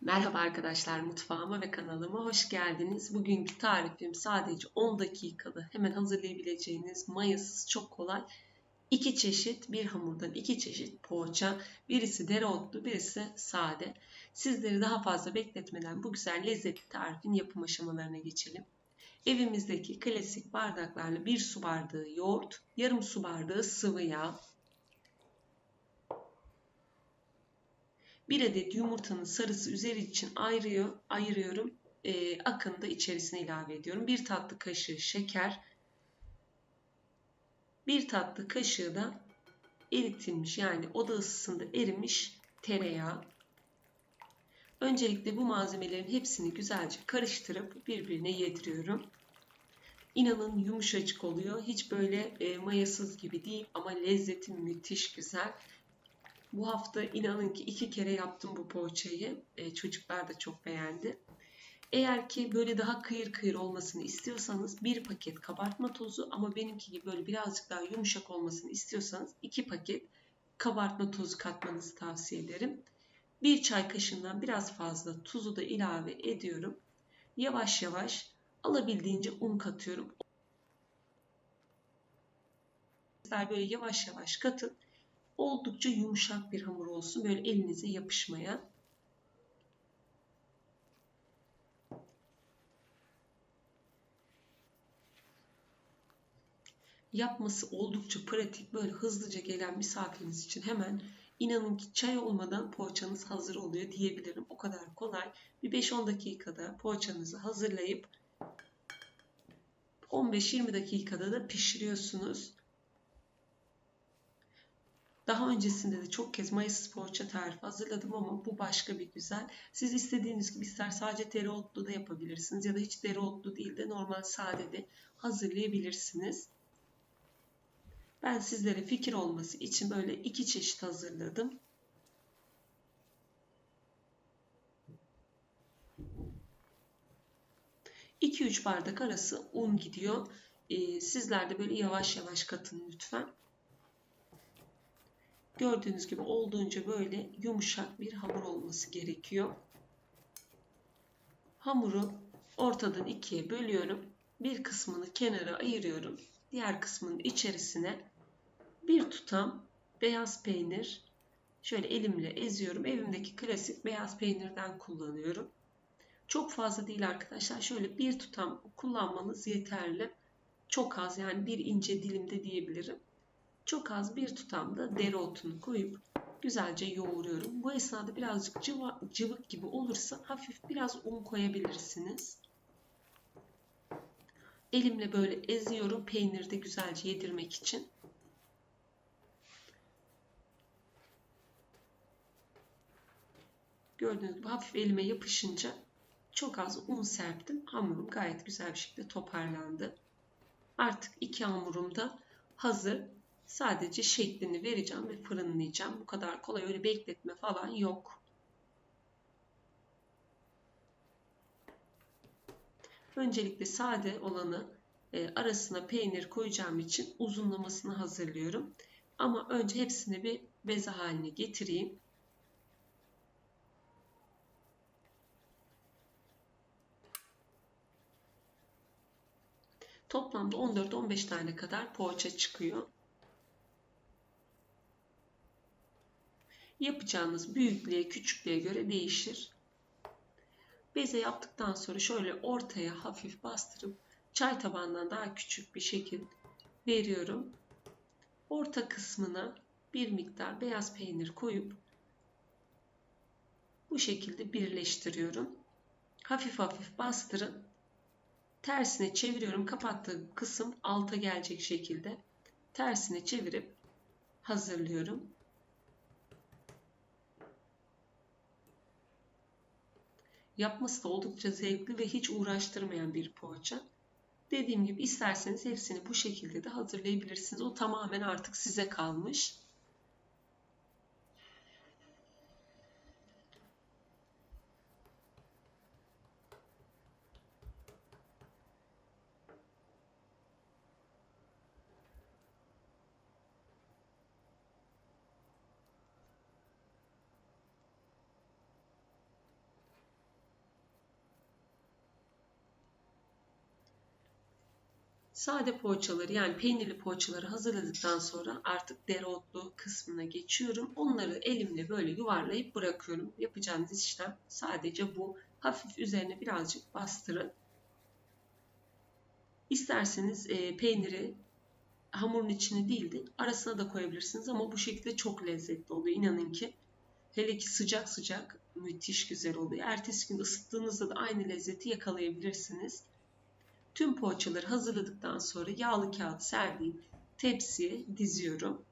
Merhaba arkadaşlar mutfağıma ve kanalıma hoş geldiniz. Bugünkü tarifim sadece 10 dakikada hemen hazırlayabileceğiniz mayasız çok kolay iki çeşit bir hamurdan iki çeşit poğaça. Birisi dereotlu birisi sade. Sizleri daha fazla bekletmeden bu güzel lezzetli tarifin yapım aşamalarına geçelim. Evimizdeki klasik bardaklarla bir su bardağı yoğurt, yarım su bardağı sıvı yağ, Bir adet yumurtanın sarısı üzeri için ayırıyor, ayırıyorum. E, akını da içerisine ilave ediyorum. Bir tatlı kaşığı şeker. Bir tatlı kaşığı da eritilmiş yani oda ısısında erimiş tereyağı. Öncelikle bu malzemelerin hepsini güzelce karıştırıp birbirine yediriyorum. İnanın yumuşacık oluyor. Hiç böyle e, mayasız gibi değil ama lezzeti müthiş güzel. Bu hafta inanın ki iki kere yaptım bu poğaçayı. E, çocuklar da çok beğendi. Eğer ki böyle daha kıyır kıyır olmasını istiyorsanız bir paket kabartma tozu ama benimki gibi böyle birazcık daha yumuşak olmasını istiyorsanız iki paket kabartma tozu katmanızı tavsiye ederim. Bir çay kaşığından biraz fazla tuzu da ilave ediyorum. Yavaş yavaş alabildiğince un katıyorum. Böyle yavaş yavaş katın oldukça yumuşak bir hamur olsun. Böyle elinize yapışmayan. Yapması oldukça pratik. Böyle hızlıca gelen misafiriniz için hemen inanın ki çay olmadan poğaçanız hazır oluyor diyebilirim. O kadar kolay. Bir 5-10 dakikada poğaçanızı hazırlayıp 15-20 dakikada da pişiriyorsunuz. Daha öncesinde de çok kez mayasız poğaça tarifi hazırladım ama bu başka bir güzel. Siz istediğiniz gibi ister sadece dereotlu da yapabilirsiniz ya da hiç dereotlu değil de normal sade de hazırlayabilirsiniz. Ben sizlere fikir olması için böyle iki çeşit hazırladım. Üç bardak arası un gidiyor. Ee, sizler de böyle yavaş yavaş katın lütfen. Gördüğünüz gibi olduğunca böyle yumuşak bir hamur olması gerekiyor. Hamuru ortadan ikiye bölüyorum. Bir kısmını kenara ayırıyorum. Diğer kısmının içerisine bir tutam beyaz peynir şöyle elimle eziyorum. Evimdeki klasik beyaz peynirden kullanıyorum. Çok fazla değil arkadaşlar. Şöyle bir tutam kullanmanız yeterli. Çok az yani bir ince dilimde diyebilirim. Çok az bir tutam da dereotunu koyup güzelce yoğuruyorum. Bu esnada birazcık cıva, cıvık gibi olursa hafif biraz un koyabilirsiniz. Elimle böyle eziyorum peyniri de güzelce yedirmek için. Gördüğünüz gibi hafif elime yapışınca çok az un serptim. Hamurum gayet güzel bir şekilde toparlandı. Artık iki hamurum da hazır. Sadece şeklini vereceğim ve fırınlayacağım. Bu kadar kolay öyle bekletme falan yok. Öncelikle sade olanı e, arasına peynir koyacağım için uzunlamasını hazırlıyorum. Ama önce hepsini bir beze haline getireyim. Toplamda 14-15 tane kadar poğaça çıkıyor. Yapacağınız büyüklüğe, küçüklüğe göre değişir. Beze yaptıktan sonra şöyle ortaya hafif bastırıp çay tabağından daha küçük bir şekil veriyorum. Orta kısmına bir miktar beyaz peynir koyup bu şekilde birleştiriyorum. Hafif hafif bastırın. Tersine çeviriyorum. Kapattığım kısım alta gelecek şekilde tersine çevirip hazırlıyorum. Yapması da oldukça zevkli ve hiç uğraştırmayan bir poğaça. Dediğim gibi isterseniz hepsini bu şekilde de hazırlayabilirsiniz. O tamamen artık size kalmış. Sade poğaçaları yani peynirli poğaçaları hazırladıktan sonra artık dereotlu kısmına geçiyorum. Onları elimle böyle yuvarlayıp bırakıyorum. Yapacağınız işlem sadece bu. Hafif üzerine birazcık bastırın. İsterseniz e, peyniri hamurun içine değil de arasına da koyabilirsiniz ama bu şekilde çok lezzetli oluyor. İnanın ki hele ki sıcak sıcak müthiş güzel oluyor. Ertesi gün ısıttığınızda da aynı lezzeti yakalayabilirsiniz. Tüm poğaçaları hazırladıktan sonra yağlı kağıt serdiğim tepsiye diziyorum.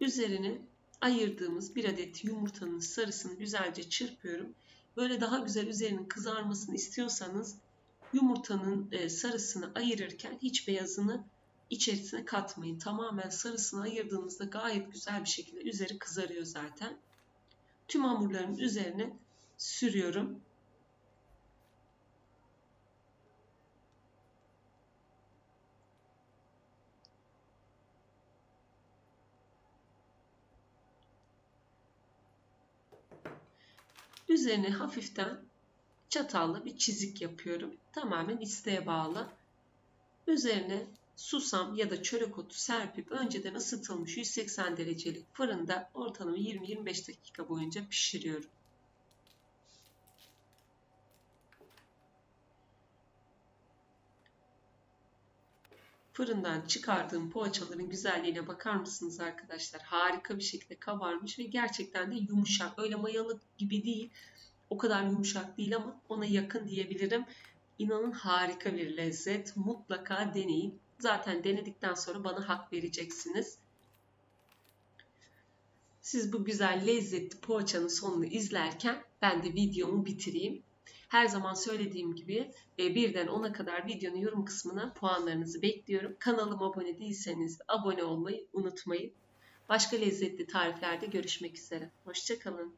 Üzerine ayırdığımız bir adet yumurtanın sarısını güzelce çırpıyorum. Böyle daha güzel üzerinin kızarmasını istiyorsanız yumurtanın e, sarısını ayırırken hiç beyazını içerisine katmayın. Tamamen sarısını ayırdığınızda gayet güzel bir şekilde üzeri kızarıyor zaten. Tüm hamurların üzerine sürüyorum. Üzerine hafiften çatalla bir çizik yapıyorum. Tamamen isteğe bağlı. Üzerine susam ya da çörek otu serpip önceden ısıtılmış 180 derecelik fırında ortalama 20-25 dakika boyunca pişiriyorum. Fırından çıkardığım poğaçaların güzelliğine bakar mısınız arkadaşlar? Harika bir şekilde kabarmış ve gerçekten de yumuşak. Öyle mayalık gibi değil. O kadar yumuşak değil ama ona yakın diyebilirim. İnanın harika bir lezzet. Mutlaka deneyin. Zaten denedikten sonra bana hak vereceksiniz. Siz bu güzel lezzetli poğaçanın sonunu izlerken ben de videomu bitireyim. Her zaman söylediğim gibi e, birden 10'a kadar videonun yorum kısmına puanlarınızı bekliyorum. Kanalıma abone değilseniz abone olmayı unutmayın. Başka lezzetli tariflerde görüşmek üzere. Hoşçakalın.